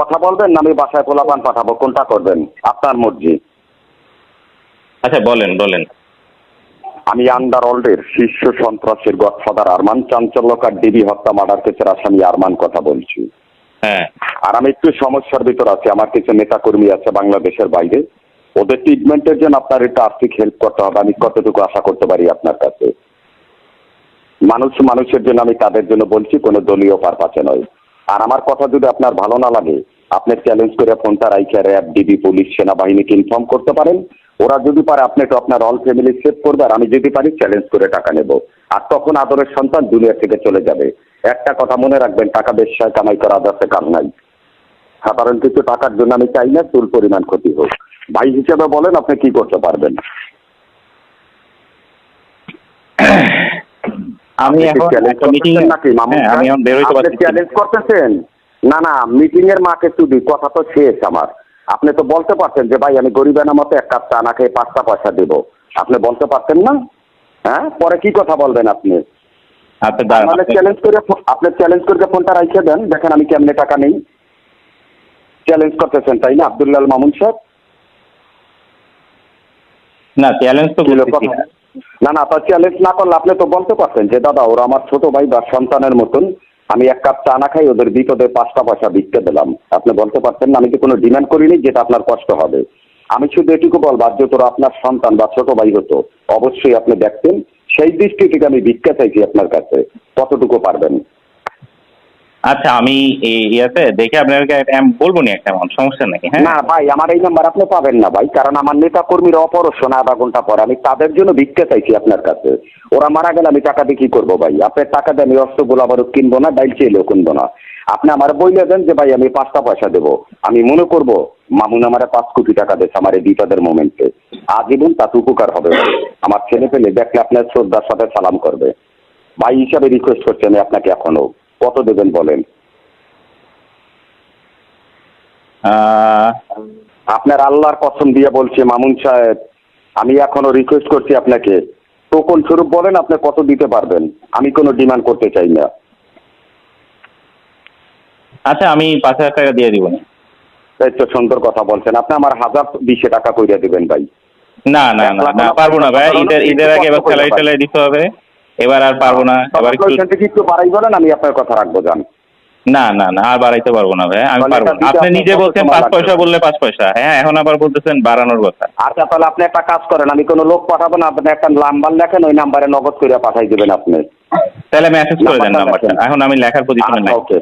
কথা বলবেন না আমি বাসায় পোলাপান পাঠাবো। কোনটা করবেন? আপনার মর্জি। আচ্ছা বলেন বলেন। আমি আন্ডারওয়ার্ল্ডের শীর্ষ সন্ত্রাসের গডফাদার আরমান চাঞ্চল্যকার ডিবি হত্যা মার্ডার কেসের আসামি আরমান কথা বলছি। হ্যাঁ। আর আমি একটু সমস্যার ভিতর আছি। আমার কিছু নেতাকর্মী আছে বাংলাদেশের বাইরে। ওদের ট্রিটমেন্টের জন্য আপনার একটু আর্থিক হেল্প করতে হবে। আমি কতটুকু আশা করতে পারি আপনার কাছে? মানুষ মানুষের জন্য আমি তাদের জন্য বলছি কোনো দলীয় পারপাচে নয়। আর আমার কথা যদি আপনার ভালো না লাগে, আপনি চ্যালেঞ্জ করে ফোনটা রাইখে র্যাব, ডিবি, পুলিশ, সেনাবাহিনীকে ইনফর্ম করতে পারেন। ওরা যদি পারে, আপনি তো আপনার অল ফ্যামিলি সেভ করবে আর আমি যদি পারি চ্যালেঞ্জ করে টাকা নেব। আর তখন আদরের সন্তান দুনিয়া থেকে চলে যাবে। একটা কথা মনে রাখবেন, টাকা ব্যবসায় কামাই করা আদার্সে কাম নাই। সাধারণ কিছু টাকার জন্য আমি চাই না, চুল পরিমাণ ক্ষতি হোক। ভাই হিসেবে বলেন, আপনি কি করতে পারবেন? আমি আপনি এখন একটা মিটিং করতেছেন নাকি? মামুন হ্যাঁ আমি এখন বেরোইতে আপনি পারছি। চ্যালেঞ্জ করতেছেন? না না মিটিং এর মাকে তুই কথা তো শেষ আমার। আপনি তো বলতে পারতেন যে ভাই আমি গরিবের মতো এক কাপ চা না খেয়ে পাঁচটা পয়সা দেব। আপনি বলতে পারতেন না? হ্যাঁ পরে কি কথা বলবেন আপনি? আচ্ছা আপনি- চ্যালেঞ্জ করে আপনি চ্যালেঞ্জ করে ফোনটা রাখে দেন। দেখেন আমি কেমনে টাকা নেই। চ্যালেঞ্জ করতেছেন তাই না? আব্দুল্লাল মামুন সাহেব? না চ্যালেঞ্জ তো। না। না, তো চ্যালেঞ্জ না করলে আপনি তো বলতে পারতেন যে, দাদা, ওরা আমার ছোট ভাই বা সন্তানের মতন, আমি এক কাপ চা না খাই, ওদের বিপদে পাঁচটা পয়সা বিকতে দিলাম আপনি বলতে পারতেন না, আমি তো কোনো ডিমান্ড করিনি যেটা আপনার কষ্ট হবে আমি শুধু এটুকু বলব আর যে, তোরা আপনার সন্তান বা ছোট ভাই হতো, অবশ্যই আপনি দেখতেন, সেই দৃষ্টি থেকে আমি ভিক্ষা চাইছি আপনার কাছে কতটুকু পারবেন আচ্ছা আমি ইয়াতে দেখে আপনাকে বলব নি একটা amount, সমস্যা নাকি হ্যাঁ? না ভাই আমার এই নাম্বার আপনি পাবেন না ভাই কারণ আমার নেতা কর্মীরা অপরশন আধা ঘণ্টা পরে। আমি তাদের জন্য ভিক্ষা চাইছি আপনার কাছে। ওরা মারা গেলে আমি টাকা দিয়ে কি করব ভাই। আপনার টাকা দিয়ে আমি অস্ত্র গোলা বারুদ কিনবো না ডাইল চেয়েলেও কিনবো না। আপনি আমার বইলে দেন যে ভাই আমি পাঁচটা পয়সা দেবো। আমি মনে করব মামুন আমার পাঁচ কোটি টাকা দিয়েছে আমার এই বিপদের মোমেন্টে। আজীবন তাতে উপকার হবে আমার ছেলে পেলে দেখলে আপনার শ্রদ্ধার সাথে সালাম করবে। ভাই হিসাবে রিকোয়েস্ট করছি আমি আপনাকে এখনও। কত দেবেন বলেন? আপনার আল্লাহর কসম দিয়ে বলছি মামুন সাহেব আমি এখনও রিকোয়েস্ট করছি আপনাকে। টোকন স্বরূপ বলেন আপনি কত দিতে পারবেন? আমি কোনো ডিমান্ড করতে চাই না। আচ্ছা আমি পাঁচ হাজার টাকা দিয়ে দিব না। তো সুন্দর কথা বলছেন। আপনি আমার হাজার বিশে টাকা কইরা দিবেন ভাই। না না না না পারব না ভাই। ঈদের ঈদের আগে এবার স্যালারি ট্যালারি দিতে হবে। এবার আর পারব না এবার একটু বাড়াই বলেন আমি আপনার কথা রাখব জান না না না আর বাড়াইতে পারব না ভাই আমি পারব না। আপনি নিজে বলছেন পাঁচ পয়সা বললে পাঁচ পয়সা। হ্যাঁ এখন আবার বলতেছেন বাড়ানোর কথা। আচ্ছা তাহলে আপনি একটা কাজ করেন আমি কোনো লোক পাঠাবো না আপনি একটা নাম্বার লেখেন ওই নাম্বারে নগদ করে পাঠাই দেবেন আপনি। তাহলে মেসেজ করে দেন নাম্বারটা নাম্বারটা। এখন আমি লেখার পজিশনে আচ্ছা নাই। ওকে